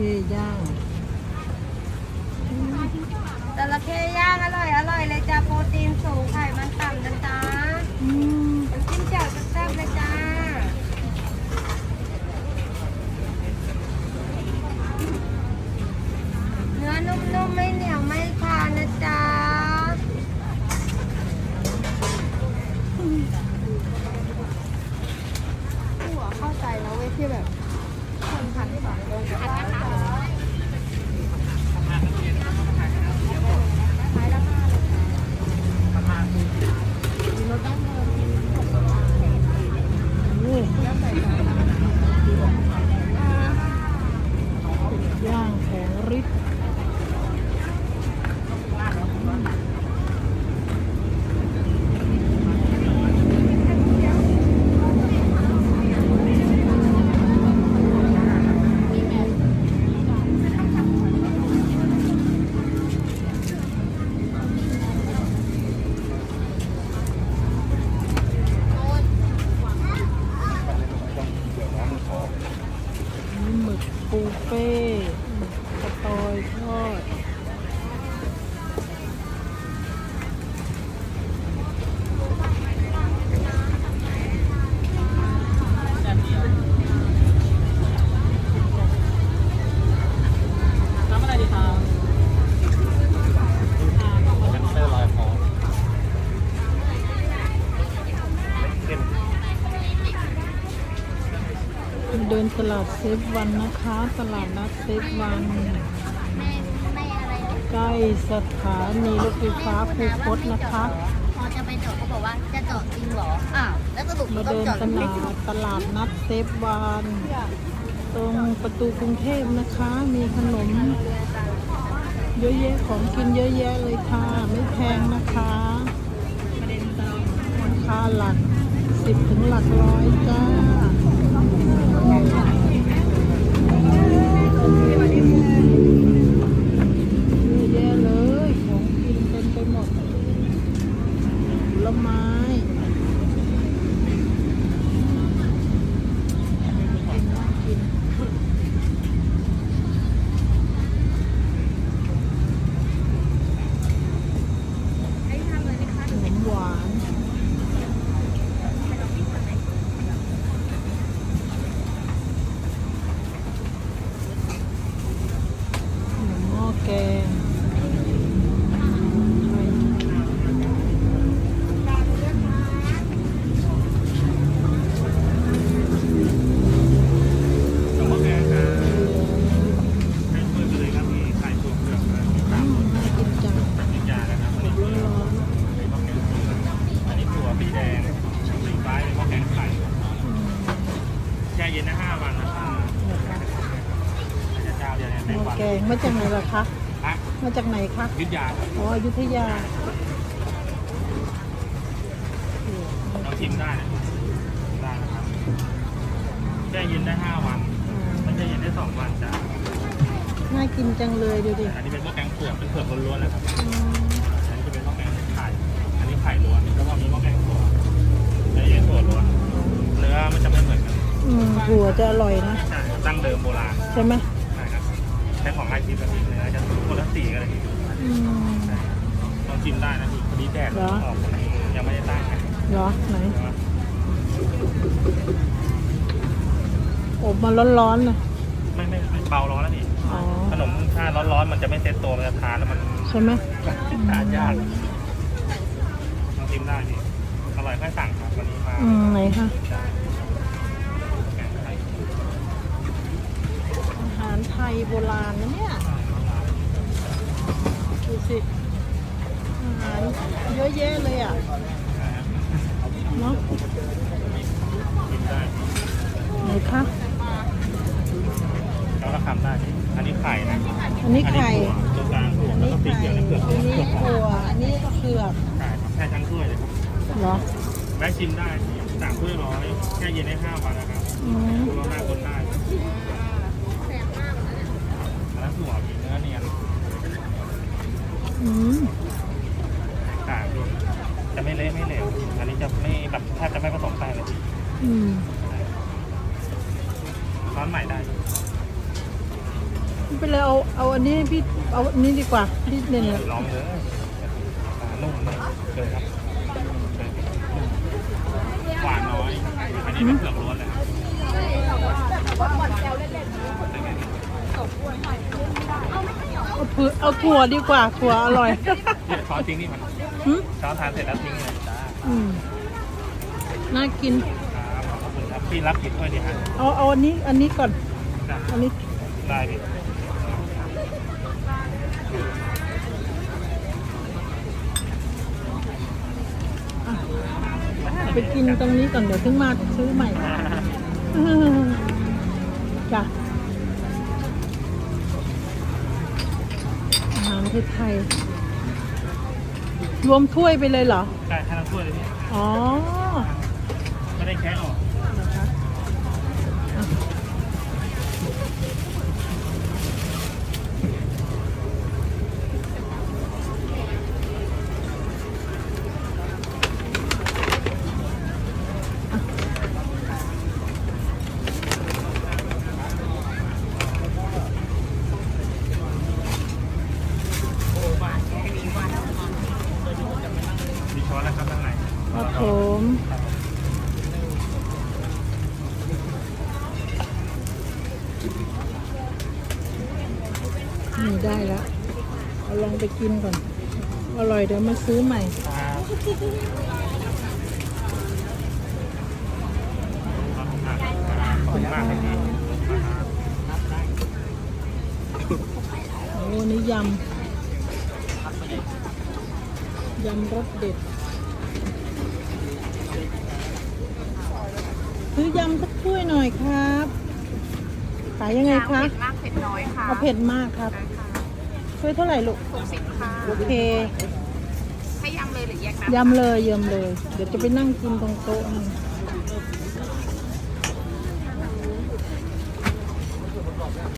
เข้ย่างจระเข้ย่างอร่อย อร่อยเลยจ้าโปรตีนสูงไขมันต่ำนะจ๊ะ Lo damos. ตลาดเซฟวันนะคะ ตลาดนัดเซฟวัน ใกล้สถานีรถไฟฟ้าคูคตนะคะ พอจะไปเจาะเขาบอกว่าจะเจาะจริงเหรอ อ้าว แล้วสรุปมาต้องเดินเจาะตลาดตลาดนัดเซฟวันตรงประตูกรุงเทพนะคะ มีขนม เยอะแยะของกินเยอะแยะเลยค่ะ ไม่แพงนะคะราคาหลักสิบถึงหลักร้อยจ้า เยอะแยะเลย ของกินเต็มไปหมดผลไม้น่ากินขนมหวานขนมหม้อแกง สมมติแกจะให้เพื่อนไปเลยครับมีไข่ตัวเผือกนะมี อื ตาม มน่ากินจัง นิยานะครับอันนี้ ร้อนร้อน มีมะแกงอันนี้ถั่วสีแดงสีฟ้าเป็นมะแกงไข่ ๆอืม แช่เย็นได้ห้าวันนะครับ นะคะ จะเจ้าเดียวใน ห ม้อวันแกงมาจากไหนล่ะคะอะมาจากไหนคะยุทธยาครับอ๋ออยุธยาเราชิมได้นะได้นะครับแช่เย็นได้ห้าวันอ่าไม่ใช่เย็นได้สองวันจ้ะน่ากินจังเลยดูดิอันนี้เป็นมะแกงเผือกเป็นเผือกล้วนๆนะครับอืมอันนี้จะเป็นมะแกงไข่อันนี้ไข่ล้วนแล้วก็มีมะแกงถั่วและเย็นถั่วล้วนเนื้อมันจะไม่เหมือนกันอืมถั่วจะอร่อยนะใช่ตั้งเดิมโบราณใช่ไหมใช่ครับใช้ของไอทีแบบนี้เนื้อจะคนละสีกันเลยทีอืมลองชิมได้นะพี่พอดีแดดเหรอออกยังไม่ได้ตั้งนะเหรอไหนแต่ว่าอบมาร้อนๆนะไม่ไม่ไม่เบาร้อนแล้วพี่อ๋อขนมถ้าร้อนๆมันจะไม่เซ็ตตัวมันจะทานแล้วมันใช่ไหมทานยากลองชิมได้พี่อร่อยค่อยสั่งครับวันนี้มาอืมไหนคะ แกงไข่ อาหารไทยโบราณนะเนี่ยดูสิอาหารเยอะแยะเลยอะเนาะชิมได้ไหนคะแล้วก็ทำได้พี่อันนี้ไข่นะอันนี้ไข่ตัวกลางถั่วอันแล้วนี้ก็สีไข่เขียวในเปลือกอันนี้เปลือกหอถั่มวอันนี้ก็เผือกใช่ครับแค่ทั้งถ้วยเลยครับเหรอแวะชิมได้สามถ้วยร้อยแค่เย็นได้ห้าวันนะครับอืม คุณลองหน้าคนได้อันนั้นถั่วมีเนื้อเนียน อืม ต่างดูจะไม่เละไม่เหลวอันนี้จะไม่แบบแทบจะไม่ผสมแป้งเลย อืม ร้อนใหม่ได้เป็นไรเอาเอาอันนี้ให้พี่เอาอันนี้ดีกว่าพี่เนี่ยเนี่ยลองเลยอ่านุ่มนะเชิญครับเชิญหวานน้อย อันนี้เป็นเผือกล้วนเลยครับเอาเผือกเอาถั่วดีกว่าถั่วอร่อยเนี่ยช้อนทิ้งนี่มันหึช้อนทานเสร็จแล้วทิ้งเลยจ้าอืมน่ากิน พี่รับผิดด้วยดีฮะเอาเอาอันนี้อันนี้ก่อนจ้ะอันนี้ได้พี่เอาไปกินตรงนี้ก่อนเดี๋ยวถึงมาซื้อใหม่จ้ะอาหารไทยๆรวมถ้วยไปเลยเหรอ ได้ให้ทั้งถ้วยเลยพี่อ๋อ ไม่ได้แค่ออก นะคะอะมีช้อนนะครับข้างใน ครับผมนี่ได้แล้ว เอาลองไปกินก่อน อร่อยเดี๋ยวมาซื้อใหม่โอ้นี่ยำ ยำรสเด็ด ซื้อยำสักถ้วยหน่อยครับขายยังไงคะเผ็ดมากเผ็ดน้อยค่ะเอาเผ็ดมากครับถ้วยเท่าไหร่ลูกหกสิบค่ะโอเคให้ยำเลยหรือแยกน้ำยำเลยยำเลย เดี๋ยวจะไปนั่งกินตรงโต๊ะนึง